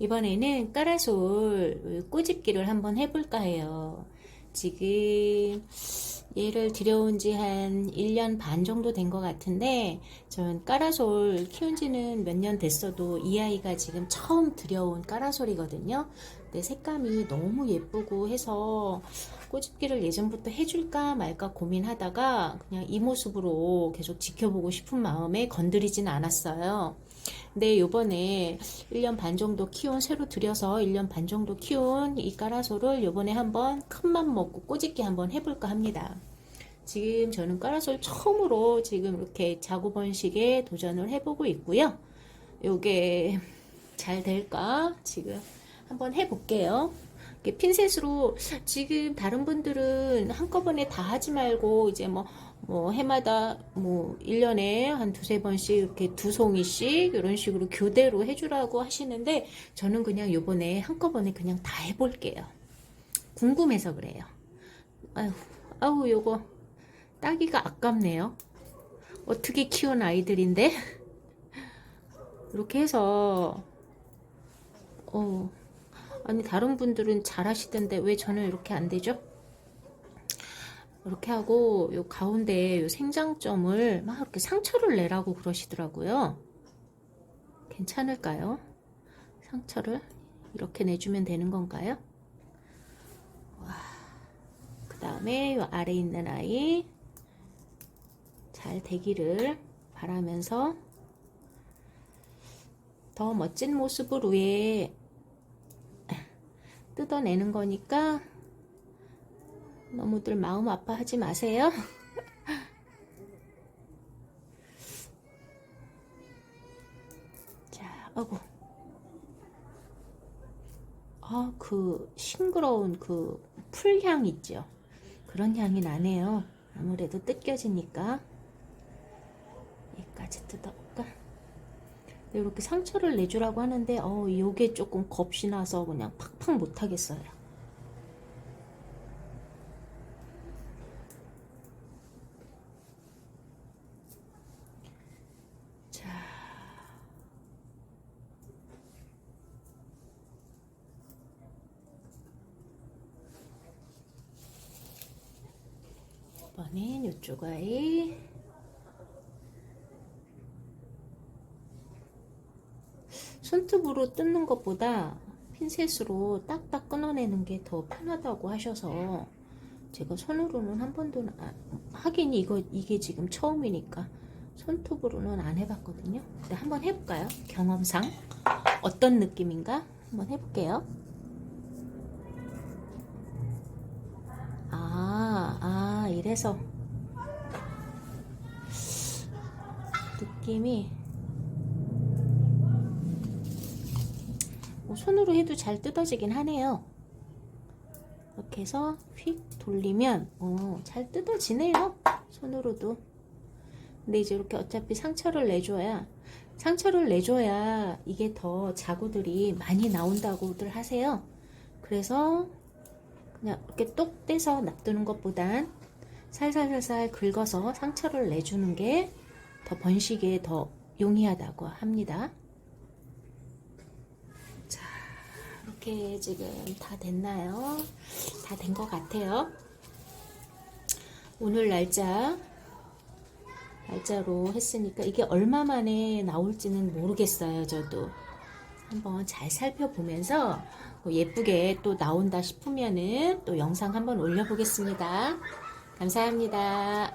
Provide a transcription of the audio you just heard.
이번에는 까라솔 꼬집기를 한번 해볼까 해요. 지금 얘를 들여온 지 한 1년 반 정도 된 것 같은데, 전 까라솔 키운 지는 몇 년 됐어도 이 아이가 지금 처음 들여온 까라솔이거든요. 근데 색감이 너무 예쁘고 해서 꼬집기를 예전부터 해줄까 말까 고민하다가 그냥 이 모습으로 계속 지켜보고 싶은 마음에 건드리진 않았어요. 근데 요번에 1년 반 정도 키운 새로 들여서 1년 반 정도 키운 이 까라솔을 요번에 한번 큰 맘 먹고 꼬집기 한번 해볼까 합니다. 지금 저는 까라솔 처음으로 지금 이렇게 자구 번식에 도전을 해보고 있고요. 요게 잘 될까 지금 한번 해볼게요. 핀셋으로 지금 다른 분들은 한꺼번에 다 하지 말고 이제 뭐, 뭐 해마다 뭐 1년에 한 두세 번씩 이렇게 두 송이씩 이런 식으로 교대로 해주라고 하시는데 저는 그냥 요번에 한꺼번에 그냥 다 해볼게요. 궁금해서 그래요. 아유, 아우 요거 따기가 아깝네요. 어떻게 키운 아이들인데? 이렇게 해서 어 아니 다른 분들은 잘 하시던데 왜 저는 이렇게 안 되죠? 이렇게 하고 요 가운데 요 생장점을 막 이렇게 상처를 내라고 그러시더라고요. 괜찮을까요? 상처를 이렇게 내주면 되는 건가요? 와, 그 다음에 요 아래 있는 아이 잘 되기를 바라면서 더 멋진 모습을 위해 뜯어내는 거니까 너무들 마음 아파하지 마세요. 자, 아고. 아, 그 싱그러운 그 풀향 있죠. 그런 향이 나네요. 아무래도 뜯겨지니까. 여기까지 뜯어볼까? 이렇게 상처를 내주라고 하는데, 어, 요게 조금 겁이 나서 그냥 팍팍 못하겠어요. 자. 이번엔 이쪽 아이. 손톱으로 뜯는 것보다 핀셋으로 딱딱 끊어내는 게 더 편하다고 하셔서 제가 손으로는 한 번도 안- 하긴 이거 이게 지금 처음이니까 손톱으로는 안 해봤거든요. 근데 한번 해볼까요? 경험상 어떤 느낌인가 한번 해볼게요. 아 이래서 느낌이 뭐 손으로 해도 잘 뜯어지긴 하네요. 이렇게 해서 휙 돌리면 어, 잘 뜯어지네요. 손으로도. 근데 이제 이렇게 어차피 상처를 내줘야 상처를 내줘야 이게 더 자구들이 많이 나온다고들 하세요. 그래서 그냥 이렇게 똑 떼서 놔두는 것보단 살살살살 긁어서 상처를 내주는 게 더 번식에 더 용이하다고 합니다. 자, 이렇게 지금 다 됐나요? 다 된 것 같아요. 오늘 날짜 날짜로 했으니까 이게 얼마 만에 나올지는 모르겠어요. 저도 한번 잘 살펴보면서 뭐 예쁘게 또 나온다 싶으면은 또 영상 한번 올려보겠습니다. 감사합니다.